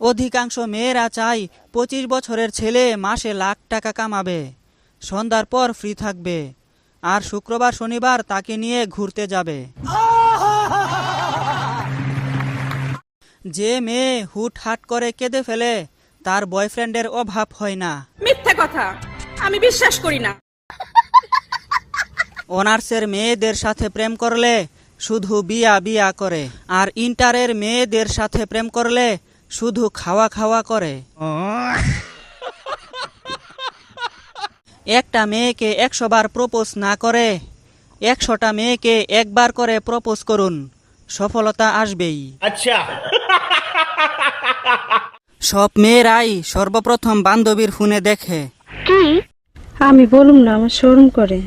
অধিকাংশ মেয়েরা চায় পঁচিশ বছরের ছেলে মাসে লাখ টাকা কামাবে। সন্ধ্যার পর ফ্রি থাকবে। আর শুক্রবার শনিবার তাকে নিয়ে ঘুরতে যাবে। যে মেয়ে হুট হাট করে কেঁদে ফেলে তার বয়ফ্রেন্ডের অভাব হয় না। মিথ্যে কথা। আমি বিশ্বাস করি না। অনার্সের মেয়েদের সাথে প্রেম করলে শুধু বিয়া বিয়া করে। আর ইন্টারের মেয়েদের সাথে প্রেম করলে শুধু খাওয়া খাওয়া করে। একটা মেয়েকে একশো বার প্রপোজ না করে একশোটা মেয়েকে একবার করে প্রপোজ করুন সফলতা আসবেই। আচ্ছা। সব মেয়েরাই সর্বপ্রথম বান্ধবীর ফোনে দেখে। কি? আমি বলুম না আমার শোরুম করে।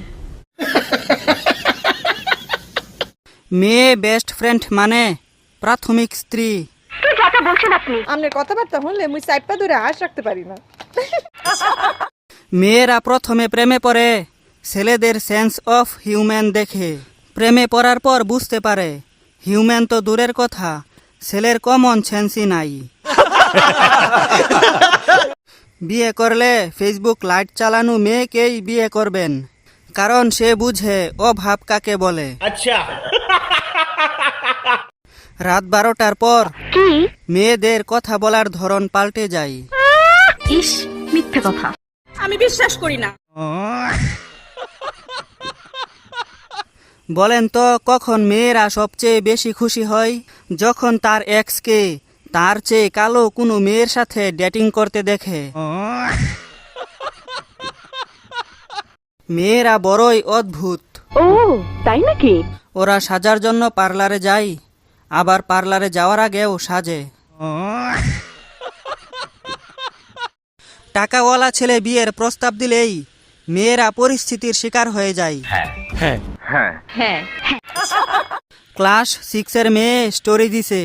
মেয়ে বেস্ট ফ্রেন্ড মানে প্রাথমিক স্ত্রী। কথা বলছেন আপনি। আপনার কথাবার্তা হলে মুই চাইপা ধরে আশ রাখতে পারি না। মেয়েরা প্রথমে প্রেমে পড়ে ছেলেদের সেন্স অফ হিউম্যান দেখে। প্রেমে পড়ার পর বুঝতে পারে হিউম্যান তো দূরের কথা ছেলের কমন সেন্সই নাই। বিয়ে করলে ফেসবুক লাইট চালানো মেয়েকেই বিয়ে করবেন কারণ সে বুঝে অভাব কাকে বলে। আচ্ছা। রাত বারোটার পর কি? মেয়েদের কথা বলার ধরন পাল্টে যায়। ইস মিথ্যে কথা। আমি বিশ্বাস করি না। বলেন তো কখন মেয়েরা সবচেয়ে বেশি খুশি হয়? যখন তার এক্সকে তার চেয়ে কালো কোনো মেয়ের সাথে ডেটিং করতে দেখে। মেয়েরা বড়ই অদ্ভুত। ও তাই নাকি? ওরা সাজার জন্য পার্লারে যায়। আবার পার্লারে যাওয়ার আগেও সাজে। টাকাওয়ালা ছেলে বিয়ের প্রস্তাব দিলেই মেয়েরা পরিস্থিতির শিকার হয়ে যায়। হ্যাঁ। ক্লাস সিক্সের মেয়ে স্টোরি দিছে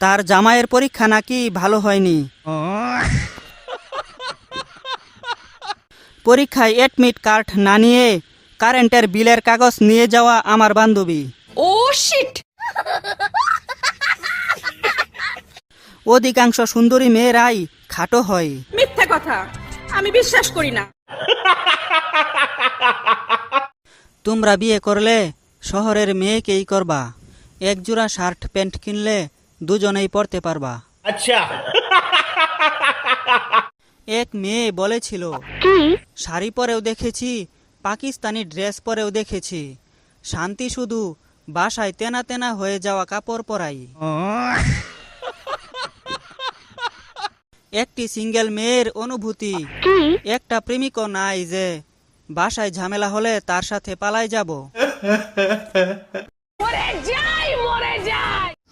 তার জামাইয়ের পরীক্ষা নাকি ভালো হয়নি। পরীক্ষায় এডমিট কার্ড না নিয়ে কারেন্টের বিলের কাগজ নিয়ে যাওয়া আমার বান্ধবী। ও শিট অধিকাংশ সুন্দরী মেয়েরাই খাটো হয়। মিথ্যা কথা। আমি বিশ্বাস করি না। তোমরা বিয়ে করলে শহরের মেয়েকেই করবা। একজোড়া শার্ট প্যান্ট কিনলে দুজনেই পড়তে পারবা। আচ্ছা। এক মেয়ে বলেছিল শাড়ি পরেও দেখেছি পাকিস্তানি ড্রেস পরেও দেখেছি। শান্তি শুধু বাসায় তেনা তেনা হয়ে যাওয়া কাপড় পরাই। একটি সিঙ্গেল মেয়ের অনুভূতি। একটা প্রেমিকও নাই যে বাসায় ঝামেলা হলে তার সাথে পালাই যাব।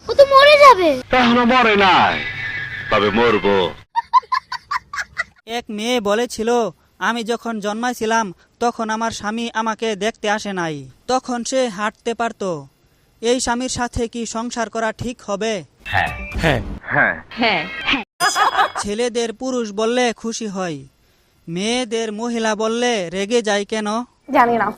ও তো মরে যাবে। এখনও মরে নাই তবে মরবো। এক মেয়ে বলেছিল আমি যখন জন্মাইছিলাম তখন আমার স্বামী আমাকে দেখতে আসে নাই। তখন সে হাঁটতে পারত। এই স্বামীর সাথে কি সংসার করা ঠিক হবে? হ্যাঁ। ছেলেদের পুরুষ বললে খুশি হয় মেয়েদের মহিলা বললে রেগে যায় কেন? জানি না।